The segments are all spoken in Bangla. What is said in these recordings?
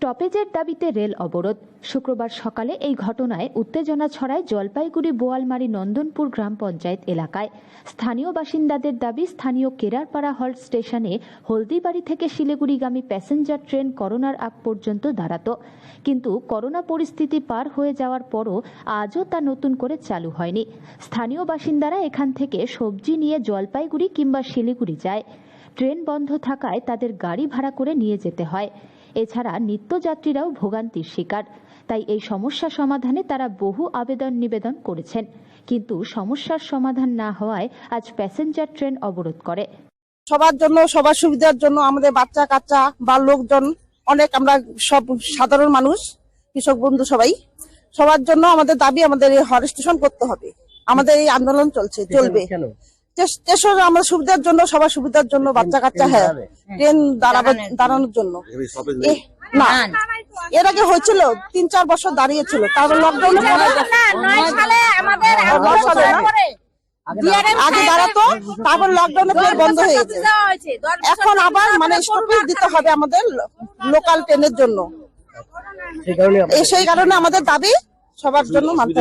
স্টপেজের দাবিতে রেল অবরোধ। শুক্রবার সকালে এই ঘটনায় উত্তেজনা ছড়ায় জলপাইগুড়ি বোয়ালমারি নন্দনপুর গ্রাম পঞ্চায়েত এলাকায়। স্থানীয় বাসিন্দাদের দাবি, স্থানীয় কেরারপাড়া হল্ট স্টেশনে হলদিবাড়ি থেকে শিলিগুড়িগামী প্যাসেঞ্জার ট্রেন করোনার আগ পর্যন্ত দাঁড়াতো। কিন্তু করোনা পরিস্থিতি পার হয়ে যাওয়ার পরও আজও তা নতুন করে চালু হয়নি। স্থানীয় বাসিন্দারা এখান থেকে সবজি নিয়ে জলপাইগুড়ি কিংবা শিলিগুড়ি যায়। ট্রেন বন্ধ থাকায় তাদের গাড়ি ভাড়া করে নিয়ে যেতে হয়। এছাড়া নিত্যযাত্রীরাও ভোগান্তির শিকার। তাই এই সমস্যা সমাধানে তারা বহু আবেদন নিবেদন করেছেন। কিন্তু সমস্যার সমাধান না হওয়ায় আজ প্যাসেঞ্জার ট্রেন অবরোধ করে। সবার জন্য সবার সুবিধার জন্য আমাদের বাচ্চা কাচ্চা বা লোকজন অনেক আমরা সব সাধারণ মানুষ কৃষক বন্ধু সবাই সবার জন্য আমাদের দাবি আমাদের এই হর স্টেশন করতে হবে। আমাদের এই আন্দোলন চলছে চলবে। স্টেশন আমাদের সুবিধার জন্য সবার সুবিধার জন্য বাচ্চা কাচ্চা হ্যাঁ ট্রেন দাঁড়াবে দাঁড়ানোর জন্য। না। এর আগে হয়েছিল তিন চার বছর দাঁড়িয়েছিল। তারপর লকডাউনে আগে দাঁড়াতো। তারপর লকডাউনে ফের বন্ধ হয়ে গেছে। এখন আবার মানে স্টপেজ দিতে হবে আমাদের লোকাল ট্রেনের জন্য। সেই কারণে আমাদের দাবি সবার জন্য মানতে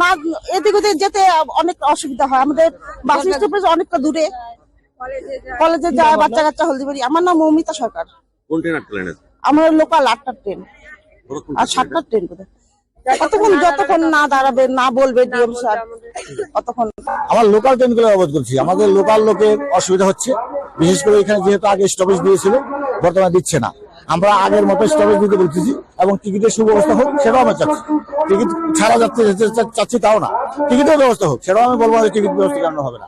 না এদিক ওদিক যেতে অনেক অসুবিধা হয়। আমাদের বাস স্টপেজ অনেকটা দূরে। কলেজে যায় বাচ্চা কাচ্চা হলদিবাড়ি। আমার নাম মৌমিতা সরকার। কোন ট্রেন আটকে লাইন আছে আমার লোকাল আটটা ট্রেন আর সাতটা ট্রেন কোথায়? কতক্ষণ যতক্ষণ না দাঁড়াবে না বলবে ডিএম স্যার কতক্ষণ আমার লোকাল ট্রেনগুলো করছি। আমাদের লোকাল লোকের অসুবিধা হচ্ছে। বিশেষ করে এখানে যেহেতু আগে স্টপেজ দিয়েছিল বর্তমানে দিচ্ছে না। আমরা আগের মতো স্টপেজ দিতে বলতেছি। এবং টিকিটের সুব্যবস্থা হোক সেটাও আমরা চাচ্ছি। টিকিট ছাড়া যাচ্ছে চাচ্ছি তাও না। টিকিটের ব্যবস্থা হোক সেটাও আমি বলব টিকিট ব্যবস্থা কেন হবে না।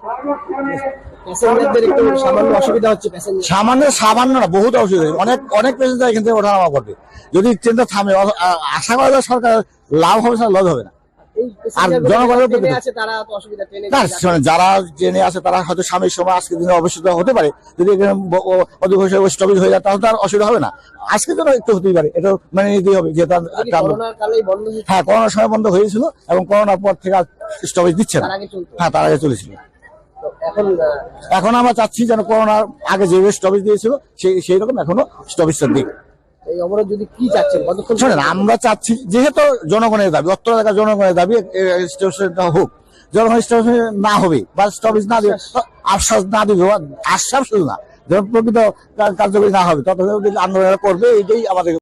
সামান্য অসুবিধা হচ্ছে সামান্য সামান্য না বহুত অসুবিধা। অনেক অনেক প্যাসেঞ্জার এখান থেকে ওঠা নামা করবে। যদি ট্রেনটা থামে আশা করা যায় সরকার লাভ হবে না লস হবে না। আর জনগণের না যারা ট্রেনে আছে তারা হয়তো স্বামীর সময় আজকের দিনে অবশ্যই হতে পারে। যদি এখানে স্টপেজ হয়ে যায় তাহলে তার অসুবিধা হবে না। আজকের জন্য একটু হতেই পারে এটা মেনে নিতেই হবে যে তার হ্যাঁ করোনার সময় বন্ধ হয়েছিল এবং করোনার পর থেকে স্টপেজ দিচ্ছে না। হ্যাঁ তার আগে চলেছিল। এখন আমরা চাচ্ছি যেন করোনার আগে যেভাবে স্টপেজ দিয়েছিল সেই সেই রকম এখনও স্টপেজটা দিক এই অবরোধ যদি কি চাচ্ছেন? কতক্ষণ শোনেন আমরা চাচ্ছি যেহেতু জনগণের দাবি অত্র এলাকার জনগণের দাবি স্টেশনটা হোক। যখন স্টেশন না হবে বা স্টপেজ না দিবে আশ্বাস। না দিবে আশ্বাস শুধু না যখন প্রকৃত কার্যকরী না হবে তত আন্দোলন করবে এটাই আমাদের